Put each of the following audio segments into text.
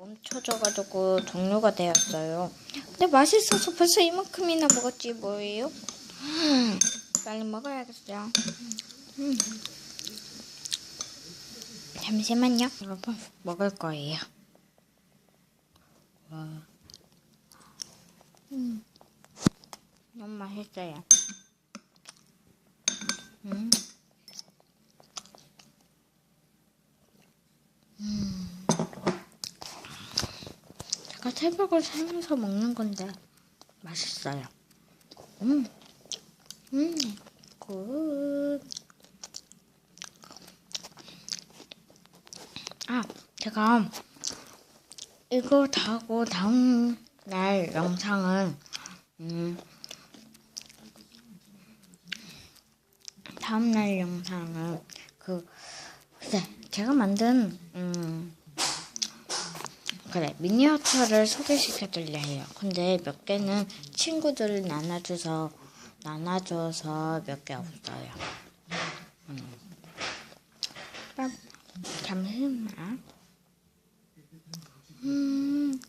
멈춰져가지고 종료가 되었어요. 근데 맛있어서 벌써 이만큼이나 먹었지 뭐예요? 음, 빨리 먹어야겠어요. 음. 잠시만요. 여러분 먹을 거예요. 와. 음. 너무 맛있어요. 제가 새벽을 살면서 먹는 건데 맛있어요. 음, 음, 굿. 아, 제가 이거 다 하고 다음 날 영상은 음, 다음 날 영상은 그 글쎄 제가 만든 음. 그래 미니어처를 소개시켜 드려 해요. 근데 몇 개는 친구들 나눠줘서 나눠줘서 몇 개 없어요. 음. 아, 잠시만. 음,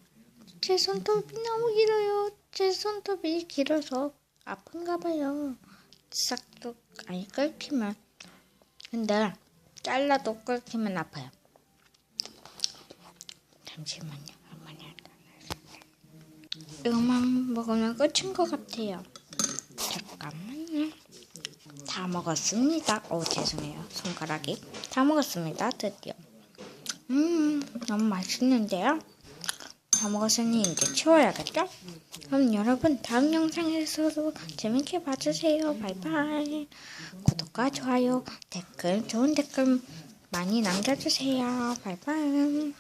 제 손톱이 너무 길어요. 제 손톱이 길어서 아픈가 봐요. 싹둑 아니 끓기만. 근데 잘라도 끓기만 아파요. 잠시만요. 할머니 이거만 먹으면 끝인 것 같아요. 잠깐만요. 다 먹었습니다. 오 죄송해요. 손가락이 다 먹었습니다. 드디어. 음 너무 맛있는데요. 다 먹었으니 이제 치워야겠죠? 그럼 여러분 다음 영상에서도 재밌게 봐주세요. 바이바이. 구독과 좋아요, 댓글, 좋은 댓글 많이 남겨주세요. 바이바이.